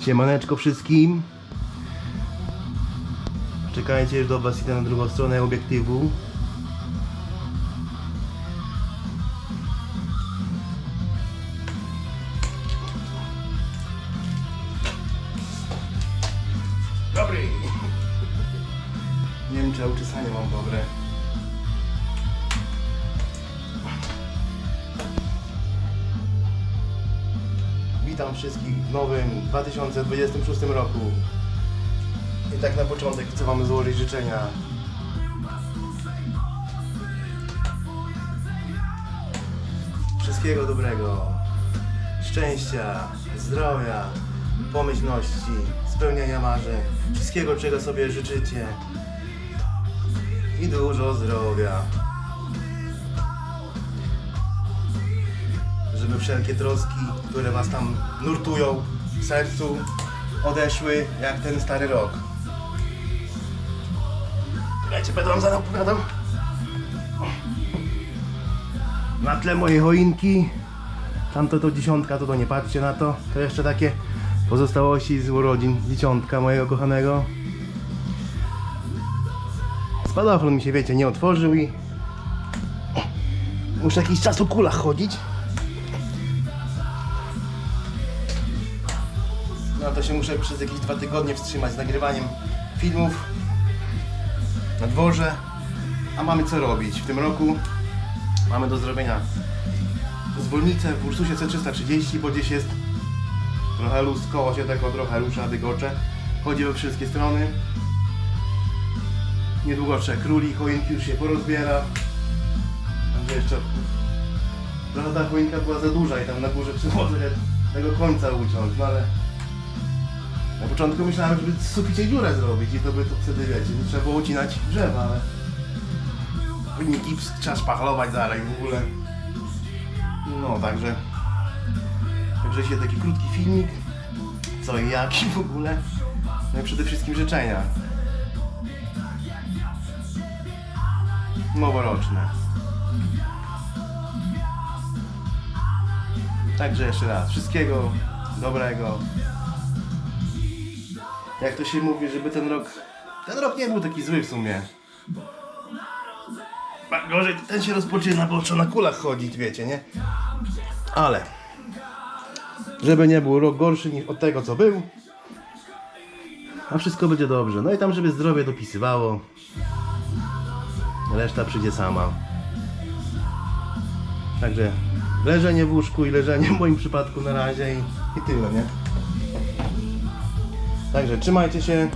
Siemaneczko wszystkim. Czekajcie, już do Was idę na drugą stronę obiektywu. Dobry. Nie wiem, czy uczesanie mam dobre. Witam wszystkich w nowym 2026 roku. I tak na początek chcę Wam złożyć życzenia. Wszystkiego dobrego, szczęścia, zdrowia, pomyślności, spełniania marzeń, wszystkiego czego sobie życzycie i dużo zdrowia. Żeby wszelkie troski, które was tam nurtują w sercu, odeszły jak ten stary rok. Czekajcie, będę wam zaraz opowiadał. Na tle mojej choinki, tamto to dziesiątka, to to nie patrzcie na to. To jeszcze takie pozostałości z urodzin dzieciątka mojego kochanego. Spadochron mi się, wiecie, nie otworzył i muszę jakiś czas o kulach chodzić. No to się muszę przez jakieś dwa tygodnie wstrzymać z nagrywaniem filmów na dworze. A mamy co robić. W tym roku mamy do zrobienia zwolnicę w Ursusie C330, bo gdzieś jest trochę luz, koło się tego trochę rusza, dygocze. Chodzi we wszystkie strony. Niedługo trzech króli, choinki już się porozbiera. Także jeszcze trochę ta choinka była za duża i tam na górze przychodzę tego końca uciąć, no ale na początku myślałem, żeby w suficie dziurę zrobić i to by to wtedy wiecie, nie trzeba było ucinać drzewa, ale pewnie gips trzeba szpachlować dalej w ogóle. No także Także się taki krótki filmik co i jak i w ogóle. No i przede wszystkim życzenia. Noworoczne. Także jeszcze raz wszystkiego dobrego jak to się mówi, żeby ten rok. Ten rok nie był taki zły w sumie. A Gorzej ten się rozpoczyna, bo trzeba na kulach chodzić, wiecie, nie? Ale. Żeby nie był rok gorszy niż od tego, co był. A wszystko będzie dobrze. No i tam, żeby zdrowie dopisywało. Reszta przyjdzie sama. Także leżenie w łóżku i leżenie w moim przypadku na razie i, i tyle, nie? Także trzymajcie się.